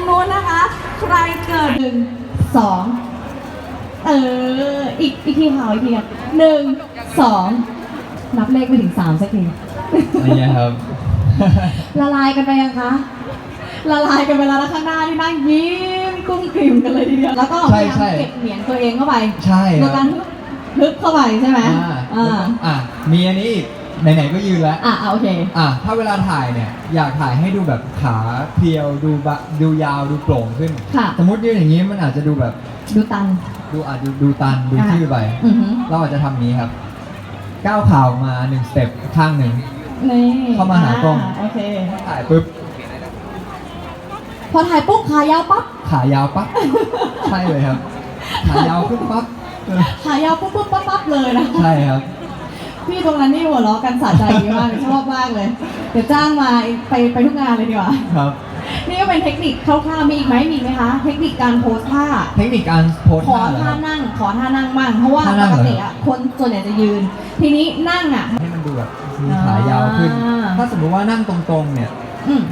รงนู้นนะคะ ใครเกิดหนึ่งสองเออ อีกอีกทีค่ะอีกทีค่ะหนึ่งสองนับเลขไปถึงสามสักทีอะไรเงี้ยครับ ละลายกันไปยังคะ ละลายกันไปแล้วนะข้างหน้าที่นั่งยิ้มกุ้มกลิ่มกันเลยทีเดียว แล้วก็พใช่ยายามใช่ เก็บเหรียญตัวเองเข้าไปใช่โดคยรัการบฮึบฮึบเข้าไปใช่ไหมอ่าอ่า อะมีอันนี้อีก ไหนๆก็ยืนแล้วอะโอเค อะถ้าเวลาถ่ายเนี่ยอยากถ่ายให้ดูแบบขาเพรียวดูบะดูยาวดูโปร่งขึ้น ค่ะ สมมติยืนอย่างนี้มันอาจจะดูแบบดูตันดูอาจดูดูตันดูอะทื่อไปอือหือเราอาจจะทำอย่างนี้ครับก้าวขาออกมาหนึ่งสเต็ปข้างหนึ่ง นี่เข้ามาหากล้อง โอเค ถ่ายปุ๊บพอถ่ายปุ๊บขายาวปั๊บ ขายาวปั๊บ ใช่เลยครับ ขายาวขึ้นปั๊บเออขายาวปุ๊บปุ๊บปั๊บปั๊บเลยนะ ใช่ครับ พี่ตรงนั้นนี่หัวเราะกันสะใจดีมากเลยชอบมากเลยเดี๋ยวจ้างมาไปไปทุกงานเลยดีกว่า ครับ นี่ก็เป็นเทคนิคคร่าวๆมีอีกไหมมีอีกไหมคะ เทคนิคการโพสท่า เทคนิคการโพสขอท่าเหรอคท่ารับ นั่ง ขอท่านั่งบ้างเพราะว่าท่าปนั่งกเหรอ ติอะคนส่วนใหญ่จะยืน ทีนี้นั่งอะให้มันดูแบบมีขายาวขึ้นอ่าถ้าสมมติว่านั่งตรงๆเนี่ย อืม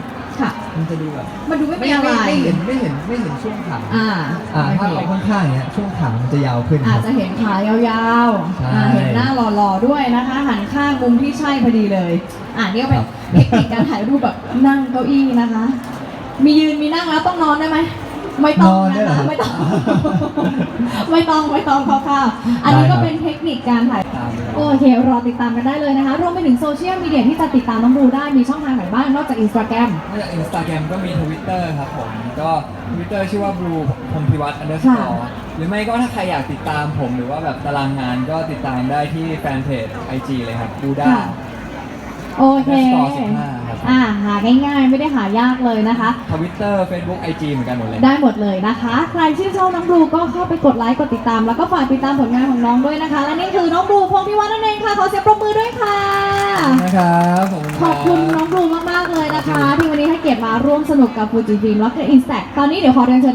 ค่ะ มันจะดูแบบมันดูไม่มีอะไรไม่เห็นไม่เห็นไม่เห็นช่วงขาอ่า อ่าโอถ้าเคเอาข้างๆเนี้ยช่วงขามันจะยาวขึ้นคอาจรับ จะเห็นขายาวๆใช่อ่าเห็นหน้าหล่อๆด้วยนะคะ หันข้างมุมที่ใช่พอดีเลย อ่านี่ก็เป็นเทคนิคการถ่ายรูปแบบนั่งเก้าอี้นะคะ มียืนมีนั่งแล้วต้องนอนได้ไหม ไม่ต้องนอนได้นะเหรอคะครับไม่ต้อง ไม่ต้องไม่ต้องคร่าวๆอันนี้ก็เป็นเทคนิคการถ่าย ตามเลยโอเค รอติดตามกันได้เลยนะคะ รวมไปถึงโซเชียลมีเดียที่จะติดตามน้องบลูได้มีช่องทางไหนบ้าง นอกจากอินสตาแกรมนอกจากอินสตาแกรมก็มีทวิตเตอร์ครับผม ก็ทวิตเตอร์ชื่อว่า blue พงพิวัตร underscore หรือไม่ก็ถ้าใครอยากติดตามผมหรือว่าแบบตารางงานก็ติดตามได้ที่แฟนเพจ IG เลยครับ บูด้า ค่ะ โอเค underscore 15ครับ อ่าหาง่ายๆ ไม่ได้หายากเลยนะคะ ทวิตเตอร์ Facebook IG เหมือนกันหมดเลย ได้หมดเลยนะคะ ใครชื่นชอบน้องบลูก็เข้าไปกดไลค์กดติดตาม แล้วก็ฝากติดตามผลงานของน้องด้วยนะคะ และนี่คือน้องบลูพงพิวัฒน์นั่นเองค่ะขอเสียงปรบมือด้วยค่ะ นะครับขอบคุณขอบคุณน้องบลูมากๆเลยนะคะ ที่วันนี้ให้เกียรติมาร่วมสนุกกับฟูจิฟิล์มแล้วก็อินสแตตอนนี้เดี๋ยวขอเรียนเชิญ